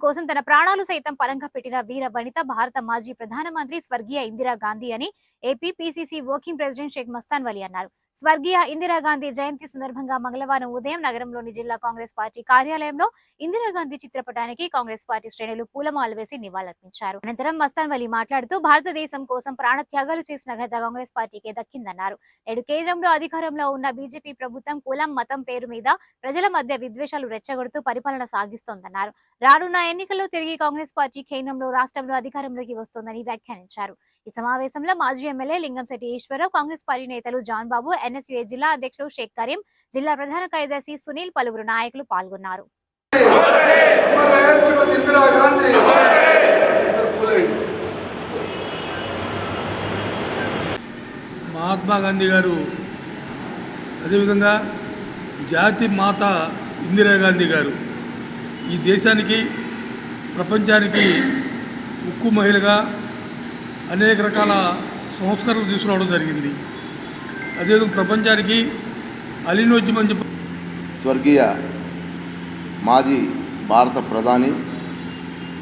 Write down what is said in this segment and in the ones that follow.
కోసం తన ప్రాణాలు సైతం పరంగా పెట్టిన వీర వనిత భారత మాజీ ప్రధానమంత్రి స్వర్గీయ ఇందిరా గాంధీ అని AP PCC working president Sheikh Mastan Vali అన్నారు. స్వర్గీయ ఇందిరాగాంధీ జయంతి సందర్భంగా మంగళవారం ఉదయం నగరంలోని జిల్లా కాంగ్రెస్ పార్టీ కార్యాలయంలో ఇందిరాగాంధీ చిత్రపటానికి కాంగ్రెస్ పార్టీ శ్రేణులు పూలమాలు వేసి నివాళులర్పించారు. అనంతరం మస్తాన్ వలి మాట్లాడుతూ భారతదేశం కోసం ప్రాణత్యాగాలు చేసిన ఘనత కాంగ్రెస్ పార్టీకే దక్కిందన్నారు. నేడు కేంద్రంలో అధికారంలో ఉన్న బీజేపీ ప్రభుత్వం కులం మతం పేరు మీద ప్రజల మధ్య విద్వేషాలు రెచ్చగొడుతూ పరిపాలన సాగిస్తోందన్నారు. రానున్న ఎన్నికల్లో తిరిగి కాంగ్రెస్ పార్టీ కేంద్రంలో రాష్ట్రంలో అధికారంలోకి వస్తోందని వ్యాఖ్యానించారు. ఈ సమావేశంలో మాజీ ఎమ్మెల్యే లింగంశెట్టి ఈశ్వరరావు కాంగ్రెస్ పార్టీ నేతలు జాన్ బాబు ఎన్ఎస్యుఏ జిల్లా అధ్యక్షుడు షేక్ కరీం జిల్లా ప్రధాన కార్యదర్శి సునీల్ పలువురు నాయకులు పాల్గొన్నారు. మహాత్మా గాంధీ గారు అదేవిధంగా జాతి మాత ఇందిరాగాంధీ గారు ఈ దేశానికి ప్రపంచానికి ఉక్కు మహిళగా అనేక రకాల సంస్కరణలు తీసుకురావడం జరిగింది. అదేవిధంగా ప్రపంచానికి అలీనోద్యమం చెప్పి స్వర్గీయ మాజీ భారత ప్రధాని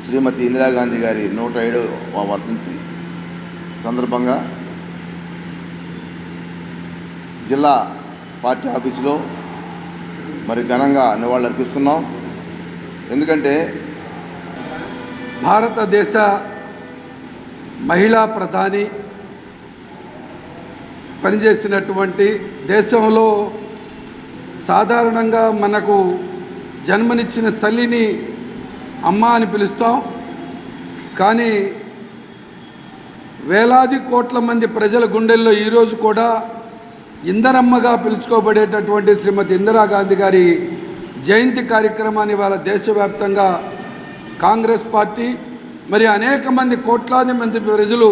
శ్రీమతి ఇందిరాగాంధీ గారి నూట ఏడవ వర్ధంతి సందర్భంగా జిల్లా పార్టీ ఆఫీసులో మరి ఘనంగా నివాళులర్పిస్తున్నాం. ఎందుకంటే భారతదేశ మహిళా ప్రధాని పనిచేసినటువంటి దేశంలో సాధారణంగా మనకు జన్మనిచ్చిన తల్లిని అమ్మ అని పిలుస్తాం. కానీ వేలాది కోట్ల మంది ప్రజల గుండెల్లో ఈరోజు కూడా ఇందరమ్మగా పిలుచుకోబడేటటువంటి శ్రీమతి ఇందిరాగాంధీ గారి జయంతి కార్యక్రమాన్ని వాళ్ళ దేశవ్యాప్తంగా కాంగ్రెస్ పార్టీ మరి అనేక మంది కోట్లాది మంది ప్రజలు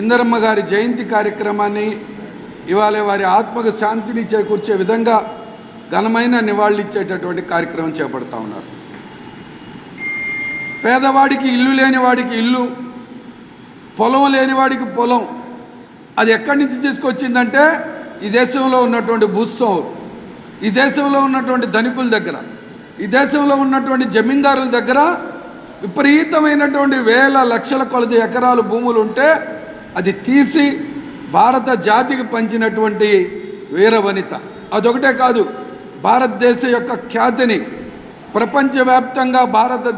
ఇందరమ్మ గారి జయంతి కార్యక్రమాన్ని ఇవాళ వారి ఆత్మకు శాంతిని చేకూర్చే విధంగా ఘనమైన నివాళులిచ్చేటటువంటి కార్యక్రమం చేపడతా ఉన్నారు. పేదవాడికి ఇల్లు లేని వాడికి ఇల్లు పొలం లేని వాడికి పొలం. అది ఎక్కడి నుంచి తీసుకొచ్చిందంటే ఈ దేశంలో ఉన్నటువంటి భూస్వం ఈ దేశంలో ఉన్నటువంటి ధనికుల దగ్గర ఈ దేశంలో ఉన్నటువంటి జమీందారుల దగ్గర విపరీతమైనటువంటి వేల లక్షల కొలది ఎకరాలు భూములు ఉంటే అది తీసి భారత జాతికి పంచినటువంటి వీరవనిత అదొకటే కాదు భారతదేశం యొక్క ఖ్యాతిని ప్రపంచవ్యాప్తంగా భారతదేశ